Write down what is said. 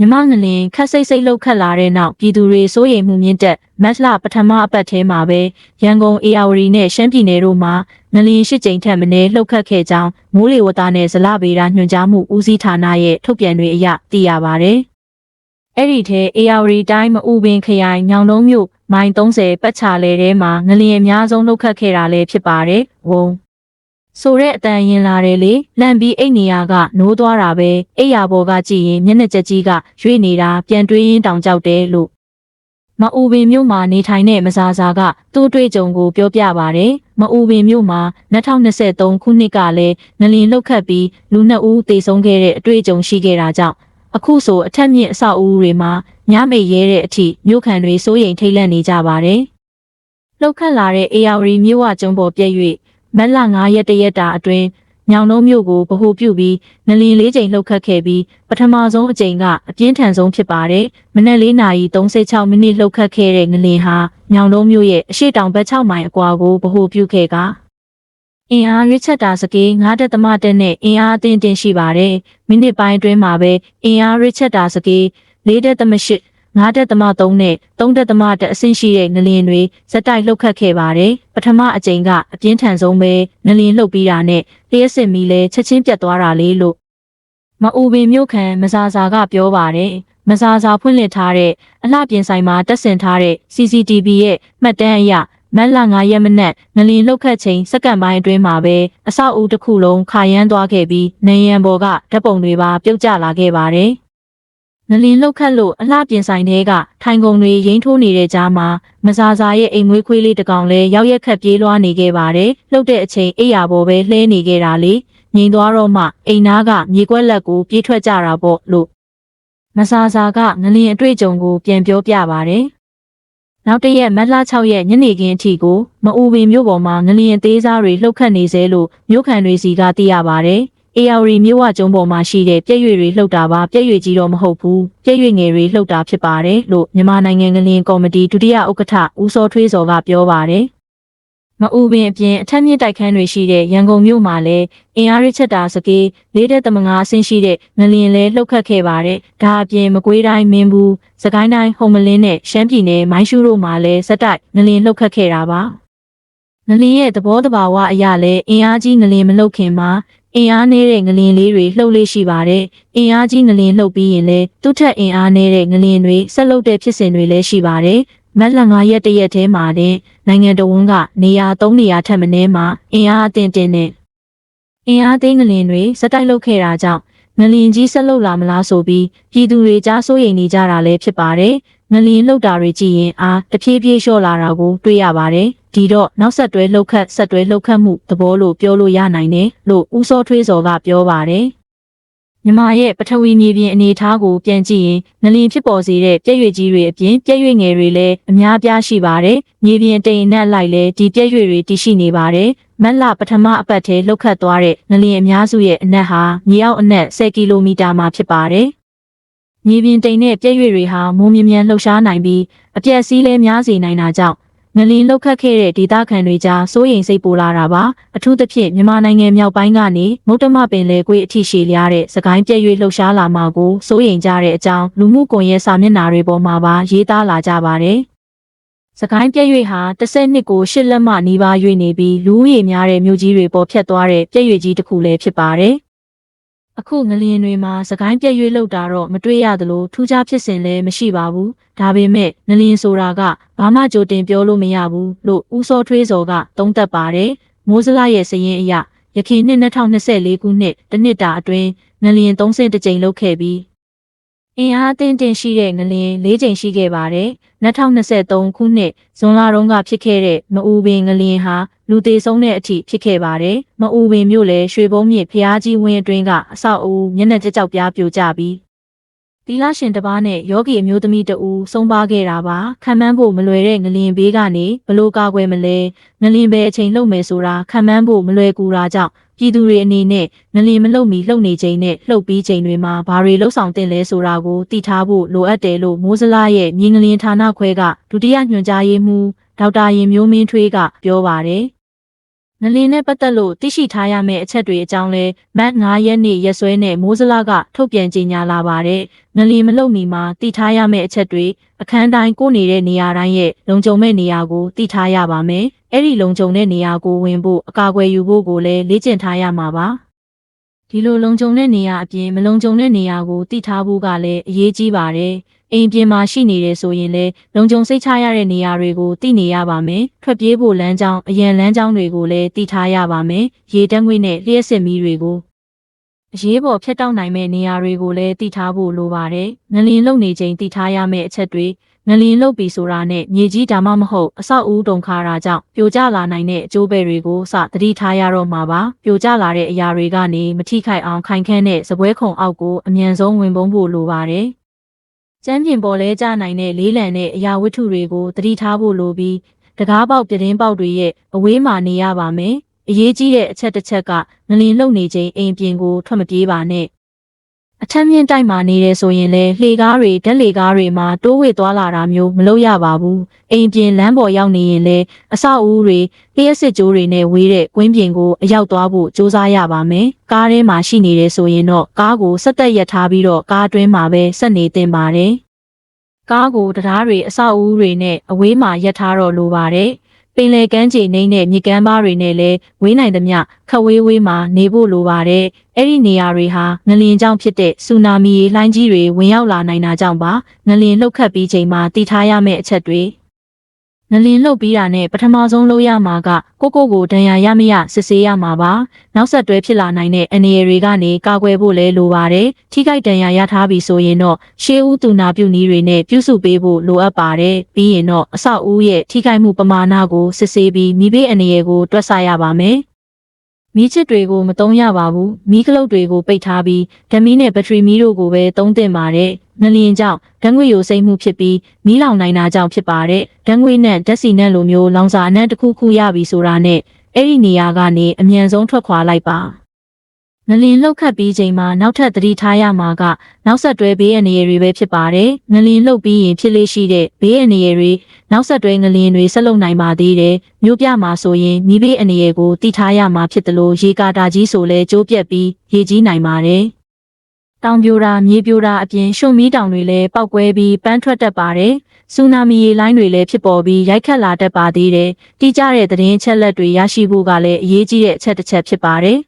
မြမငလင်ခက်စိတ်စိတ်လှုပ်ခတ်လာတဲ့နောက်ပြည်သူတွေစိုးရိမ်မှုမြင့်တက်မတ်လပထမအပတ်ထဲမှာပဲရန်ကုန်အေယာဝတီနဲ့ရှမ်းပြည်နယ်တို့မှာငလင်ရှစ်ကြိမ်ထက်မနည်းလှုပ်ခတ်ခဲ့ကြောင်းမိုးလေဝသနဲ့ဇလဗေဒညွှန်ကြားမှုဦးစီးဌာနရဲ့ထုတ်ပြန်တွေအရသိရပါဗျ။အဲ့ဒီထဲအေယာဝတီတိုင်းမအူပင်ခရိုင်ညောင်တုံးမြို့မိုင်30ပတ်ချာလဲထဲမှာငလင်အများဆုံးလှုပ်ခတ်ခဲ့တာလည်းဖြစ်ပါတယ်။ဝုံ ဆိုတဲ့အတန်ရင်လာတယ်လေလန့်ပြီးအိတ်နေရကနိုးသွားတာပဲအိတ်ရဘော်ကကြည့်ရင်မျက်နှာချက်ကြီးကရွေ့နေတာပြန်တွေးရင်းတောင်ကြောက်တယ်လို့မအူပင်မြို့မှာနေထိုင်တဲ့မဇာဇာကသူ့အတွေ့အကြုံကိုပြောပြပါတယ်မအူပင်မြို့မှာ2023ခုနှစ်ကလည်းငလင်လှုပ်ခတ်ပြီးလူနှစ်ဦးသေဆုံးခဲ့တဲ့အတွေ့အကြုံရှိခဲ့တာကြောင့်အခုဆိုအထက်မြင့်အဆောက်အဦတွေမှာညမိတ်ရဲတဲ့အထိမြို့ခံတွေစိုးရိမ်ထိတ်လန့်နေကြပါတယ်လှုပ်ခတ်လာတဲ့ AR မြို့ဝကျုံပေါ်ပြည့်၍ မက်လ9ရက်တရက်တာအတွင်းညောင်နှုံးမြို့ကိုဗဟိုပြုပြီးငလင်လေးချိန်လှုပ်ခတ်ခဲ့ပြီးပထမဆုံးအကြိမ်ကအပြင်းထန်ဆုံးဖြစ်ပါတယ်။မနက်၄နာရီ36မိနစ်လှုပ်ခတ်ခဲ့တဲ့ငလင်ဟာညောင်နှုံးမြို့ရဲ့အရှိတောင်ဘက်6မိုင်အကွာကိုဗဟိုပြုခဲ့ကအင်အားရစ်ချက်တာစကေး9တက်သမတက်နဲ့အင်အားအသင့်တင်ရှိပါတယ်။မိနစ်ပိုင်းအတွင်းမှာပဲအင်အားရစ်ချက်တာစကေး4တက်သမ8 9တက်သမ3နဲ့3တက်သမ1အဆင့်ရှိတဲ့ငလင်တွေဇက်တိုက်လှုပ်ခတ်ခဲ့ပါတယ်။ပထမအကြိမ်ကအပြင်းထန်ဆုံးပဲငလင်လှုပ်ပြီးတာနဲ့လျှက်စစ်မီလဲချက်ချင်းပြတ်သွားတာလေးလို့မအူပင်မြို့ခံမဇာဇာကပြောပါတယ်။မဇာဇာဖွင့်လှစ်ထားတဲ့အလှပြင်ဆိုင်မှာတက်ဆင်ထားတဲ့ CCTV ရဲ့မှတ်တမ်းအရမက်လ9ရက်မနက်ငလင်လှုပ်ခတ်ချိန်စက္ကန့်ပိုင်းအတွင်းမှာပဲအဆောက်အဦတစ်ခုလုံးခါရမ်းသွားခဲ့ပြီးနေရန်ပေါ်ကဓာတ်ပုံတွေပါပြုတ်ကျလာခဲ့ပါတယ်။ ငလင်လှုပ်ခတ်လို့အလှပြင်ဆိုင်ထဲကထိုင်ကုန်တွေရိမ့်ထိုးနေတဲ့ကြားမှာမဇာဇာရဲ့အိမ်မွေးခွေးလေးတစ်ကောင်လဲရောက်ရက်ခတ်ပြေးလွှားနေခဲ့ပါတယ်။လှုပ်တဲ့အချိန်အိယာပေါ်ပဲလှဲနေခဲ့တာလေ။ငိန်သွားတော့မှအိမ်သားကမြေကွက်လက်ကိုပြေးထွက်ကြတာပေါ့လို့မဇာဇာကငလင်အတွေ့အကြုံကိုပြန်ပြောပြပါတယ်။နောက်တရက်မတ်လ6ရက်ညနေခင်းအထိကိုမအူပင်မြို့ပေါ်မှာငလျင်သေးစားတွေလှုပ်ခတ်နေစေလို့မြို့ခံတွေစီကသိရပါတယ်။ အေယာရီမြို့ဝကျုံပေါ်မှာရှိတဲ့ပြည့်ရွေတွေလှုပ်တာပါပြည့်ရွေကြီးတော့မဟုတ်ဘူးပြည့်ရွေငယ်တွေလှုပ်တာဖြစ်ပါတယ်လို့မြန်မာနိုင်ငံငလျင်ကော်မတီဒုတိယဥက္ကဋ္ဌဦးစောထွေးစောကပြောပါတယ်မအူပင်အပြင်အထက်မြင့်တိုက်ခန်းတွေရှိတဲ့ရန်ကုန်မြို့မှာလည်းအင်အားရချက်တာစကေးလေးတဲ့တမငါအဆင့်ရှိတဲ့ငလျင်လဲလှုပ်ခတ်ခဲ့ပါတယ်။ဒါအပြင်မကွေးတိုင်းမင်းဘူး၊စကိုင်းတိုင်းဟုံမလင်းနဲ့ရှမ်းပြည်နယ်မိုင်းရှူးတို့မှာလည်းဇက်တိုက်ငလျင်လှုပ်ခတ်ခဲ့တာပါ။ငလင်ရဲ့သဘောတဘာဝအရလည်းအင်အားကြီးငလင်မလှုပ်ခင်မှာ အင်အားနည်းတဲ့ငလင်လေးတွေလှုပ်လေးရှိပါတယ်။အင်အားကြီးငလင်လှုပ်ပြီးရင်လည်းသူ့ထက်အင်အားနည်းတဲ့ငလင်တွေဆက်လှုပ်တဲ့ဖြစ်စဉ်တွေလည်းရှိပါတယ်။မက်လ9ရက်တရက်ထဲမှာတင်နိုင်ငံတော်ဝန်ကနေရာ3နေရာထက်မနည်းမှာအင်အားအသင့်တင်နဲ့အင်အားသိငလင်တွေစတိုက်လှုပ်ခဲ့တာကြောင့်ငလင်ကြီးဆက်လှုပ်လာမလားဆိုပြီးပြည်သူတွေကြားစိုးရိမ်နေကြတာလည်းဖြစ်ပါတယ်။ ငလင်လှုပ်တာတွေကြည့်ရင်အားတဖြည်းဖြည်းလျှော့လာတာကိုတွေ့ရပါတယ်။ဒီတော့နောက်ဆက်တွဲလှုပ်ခတ်ဆက်တွဲလှုပ်ခတ်မှုသဘောလို့ပြောလို့ရနိုင်တယ်လို့ဦးစောထွေးစော်ကပြောပါတယ်။မြမရဲ့ပထဝီမြေပြင်အနေအထားကိုပြန်ကြည့်ရင်ငလင်ဖြစ်ပေါ်စေတဲ့ပြည့်ရွေကြီးတွေအပြင်ပြည့်ရွေငယ်တွေလည်းအများပြားရှိပါတယ်။မြေပြင်တိမ်အနက်လိုက်လည်းဒီပြည့်ရွေတွေတည်ရှိနေပါတယ်။မက်လပထမအပတ်ထဲလှုပ်ခတ်သွားတဲ့ငလင်အများစုရဲ့အနက်ဟာမြေအောက်အနက်10ကီလိုမီတာမှာဖြစ်ပါတယ်။ မြေပြင်တိမ်နဲ့ပြည့်ရွေတွေဟာမိုးမြမြန်လှုပ်ရှားနိုင်ပြီးအပြက်စီးလည်းများစေနိုင်တာကြောင့်ငလင်လှုပ်ခတ်ခဲ့တဲ့ဒေသခံတွေကြားစိုးရိမ်စိတ်ပိုလာတာပါအထူးသဖြင့်မြန်မာနိုင်ငံမြောက်ပိုင်းကနေမုတ်တမပင်လေကွေးအထိရှည်လျားတဲ့စကိုင်းပြည့်ရွေလှုပ်ရှားလာမှာကိုစိုးရိမ်ကြတဲ့အကြောင်းလူမှုကွန်ရက်စာမျက်နှာတွေပေါ်မှာပါရေးသားလာကြပါတယ်စကိုင်းပြည့်ရွေဟာတစ်ဆက်နှစ်ကိုရှစ်လက်မနီးပါးရွေနေပြီးလူဦးရေများတဲ့မြို့ကြီးတွေပေါ်ဖြတ်သွားတဲ့ပြည့်ရွေကြီးတစ်ခုလည်းဖြစ်ပါတယ် အခုငလျင်တွေမှာစကိုင်းပြည့်ရွေးလောက်တာတော့မတွေ့ရသလိုထူးခြားဖြစ်စဉ်လည်းမရှိပါဘူးဒါပေမဲ့ငလျင်ဆိုတာကဘာမှကြိုတင်ပြောလို့မရဘူးလို့ဦးစောထွေးစော်ကသုံးသပ်ပါတယ်မိုးစလရဲ့စရင်အရရခိုင်နှစ်2024ခုနှစ်တနှစ်တာအတွင်းငလျင်3ဆင့်တစ်ကြိမ်လောက်ခဲ့ပြီး အင်အားတင်းတင်ရှိတဲ့ငလျင်၄ကြိမ်ရှိခဲ့ပါတယ်2023ခုနှစ်ဇွန်လတုန်းကဖြစ်ခဲ့တဲ့မအူပင်ငလျင်ဟာလူသေးဆုံးတဲ့အထိဖြစ်ခဲ့ပါတယ်။မအူပင်မြို့လည်းရွှေဘုံမြစ်ဖျားကြီးဝင်းအတွင်းကအဆောက်အဦမျက်နှာကြက်ကြောက်ပြားပြိုကျပြီး တီလာရှင်တစ်ပါးနဲ့ယောဂီအမျိုးသမီးတဦးဆုံးပါခဲ့တာပါခံမှန်းဖို့မလွယ်တဲ့ငလင်ဘေးကနေဘလို့ကာကွယ်မလဲငလင်ပဲအချိန်လှုပ်မယ်ဆိုတာခံမှန်းဖို့မလွယ်ကူတာကြောင့်ပြည်သူတွေအနေနဲ့ငလင်မလှုပ်မီလှုပ်နေချိန်နဲ့လှုပ်ပြီးချိန်တွေမှာဘာတွေလှုပ်ဆောင်တင်လဲဆိုတာကိုသိထားဖို့လိုအပ်တယ်လို့မိုးစလားရဲ့မြင်းငလင်ဌာနခွဲကဒုတိယညွှန်ကြားရေးမှူးဒေါက်တာရင်မျိုးမင်းထွေးကပြောပါတယ် နလင်းနဲ့ပတ်သက်လို့သိရှိထားရမယ့်အချက်တွေအကြောင်းလဲမတ်9ရက်နေ့ရက်စွဲနဲ့မိုးစလာကထုတ်ပြန်ကြေညာလာပါတယ်။နလင်းမလုံမီမှာသိထားရမယ့်အချက်တွေအခန်းတိုင်းကိုနေတဲ့နေရာတိုင်းရဲ့လုံခြုံမဲ့နေရာကိုသိထားရပါမယ်။အဲ့ဒီလုံခြုံတဲ့နေရာကိုဝင်ဖို့အကာအကွယ်ယူဖို့ကိုလည်းလေ့ကျင့်ထားရမှာပါ။ ဒီလိုလုံခြုံတဲ့နေရာအပြင်မလုံခြုံတဲ့နေရာကိုသိထားဖို့ကလည်းအရေးကြီးပါတယ်။အိမ်ပြင်မှာရှိနေတယ်ဆိုရင်လည်းလုံခြုံစိတ်ချရတဲ့နေရာတွေကိုသိနေရပါမယ်။ထွက်ပြေးဖို့လမ်းကြောင်းအရန်လမ်းကြောင်းတွေကိုလည်းသိထားရပါမယ်။ရေတက်ငွေ့နဲ့လျှက်စစ်မီးတွေကိုအရေးပေါ်ဖြတ်တောက်နိုင်မဲ့နေရာတွေကိုလည်းသိထားဖို့လိုပါတယ်။ငလင်လုံနေချိန်သိထားရမယ့်အချက်တွေ ငလင်လုတ်ပြီဆိုတာနဲ့မြေကြီးဒါမှမဟုတ်အဆောက်အဦတုံခါတာကြောင့်ပြိုကျလာနိုင်တဲ့အကျိုးပဲတွေကိုစသတိထားရတော့မှာပါပြိုကျလာတဲ့အရာတွေကနေမထိခိုက်အောင်ခိုင်ခန့်တဲ့စပွဲခုံအောက်ကိုအမြန်ဆုံးဝင်ပုံးဖို့လိုပါတယ်ကျမ်းပြင်ပေါ်လဲကျနိုင်တဲ့လေးလံတဲ့အရာဝတ္ထုတွေကိုသတိထားဖို့လိုပြီးတကားပေါက်ပြတင်းပေါက်တွေရဲ့အဝေးမှာနေရပါမယ်အရေးကြီးတဲ့အချက်တစ်ချက်ကငလင်လုံနေချိန်အိမ်ပြင်ကိုထွက်မပြေးပါနဲ့ အထက်မြင့်တိုက်မှာနေတယ်ဆိုရင်လေလှေကားတွေဓာတ်လေကားတွေမှာတိုးဝှေ့သွားလာတာမျိုးမလုပ်ရပါဘူးအိမ်ပြင်လမ်းပေါ်ရောက်နေရင်လေအဆောက်အဦတွေလျှက်စစ်ကြိုးတွေနဲ့ဝေးတဲ့ကွင်းပြင်ကိုအရောက်သွားဖို့စူးစမ်းရပါမယ်ကားထဲမှာရှိနေတယ်ဆိုရင်တော့ကားကိုဆက်သက်ရထားပြီးတော့ကားအတွင်းမှာပဲဆက်နေတင်ပါတယ်ကားကိုတရားတွေအဆောက်အဦတွေနဲ့အဝေးမှာရပ်ထားတော့လိုပါတယ် ပင်လယ်ကမ်းခြေနှိမ့်တဲ့မြေကမ်းပါးတွေနဲ့လည်းဝေးနိုင်သမျှခက်ဝေးဝေးမှာနေဖို့လိုပါတယ်။အဲ့ဒီနေရာတွေဟာငလျင်ကြောင့်ဖြစ်တဲ့ဆူနာမီရေလှိုင်းကြီးတွေဝင်ရောက်လာနိုင်တာကြောင့်ပါ။ငလျင်လှုပ်ခတ်ပြီးချိန်မှာတည်ထားရမယ့်အချက်တွေ ငလင်လှုပ်ပြီးတာနဲ့ပထမဆုံးလုပ်ရမှာကကိုကိုကိုဒဏ်ရာရမရစစ်ဆေးရမှာပါနောက်ဆက်တွဲဖြစ်လာနိုင်တဲ့အနေအတွေကနေကာကွယ်ဖို့လဲလိုပါတယ်ထိခိုက်ဒဏ်ရာရထားပြီဆိုရင်တော့ရှေးဦးသူနာပြုနည်းတွေနဲ့ပြုစုပေးဖို့လိုအပ်ပါတယ်ပြီးရင်တော့အဆောက်အဦရဲ့ထိခိုက်မှုပမာဏကိုစစ်ဆေးပြီးမိဘေးအနေအကိုတွက်ဆရပါမယ် မီးချစ်တွေကိုမသုံးရပါဘူးမီးကလုတ်တွေကိုပိတ်ထားပြီးဓမီနဲ့ဘက်ထရီမီးတို့ကိုပဲသုံးသင့်ပါတယ်ငလျင်ကြောင့်ဓာတ်ငွေ့ယိုစိမ့်မှုဖြစ်ပြီးမီးလောင်နိုင်တာကြောင့်ဖြစ်ပါတယ်ဓာတ်ငွေ့နဲ့ဓာတ်ဆီနဲ့လိုမျိုးလောင်စာအနံ့တစ်ခုခုရပြီဆိုတာနဲ့အဲ့ဒီနေရာကနေအမြန်ဆုံးထွက်ခွာလိုက်ပါ ငလင်လှုပ်ခတ်ပြီးချိန်မှာနောက်ထပ်သတိထားရမှာကနောက်ဆက်တွဲဘေးအန္တရာယ်တွေပဲဖြစ်ပါတယ်ငလင်လှုပ်ပြီးရင်ဖြစ်လေရှိတဲ့ဘေးအန္တရာယ်တွေနောက်ဆက်တွဲငလင်တွေဆက်လုပ်နိုင်ပါသေးတယ်မြို့ပြမှာဆိုရင်မိဘေးအန္တရာယ်ကိုတိထားရမှာဖြစ်တယ်လို့ရေကာတာကြီးဆိုလဲကျိုးပြက်ပြီးရေကြီးနိုင်ပါတယ်တောင်ပြိုတာမြေပြိုတာအပြင်ရှုံမီးတောင်တွေလည်းပောက်ကွဲပြီးပန်းထွက်တတ်ပါတယ်။ဆူနာမီရေလိုင်းတွေလည်းဖြစ်ပေါ်ပြီးရိုက်ခတ်လာတတ်ပါသေးတယ်။တိကျတဲ့သတင်းအချက်လက်တွေရရှိဖို့ကလည်းအရေးကြီးတဲ့အချက်တစ်ချက်ဖြစ်ပါတယ်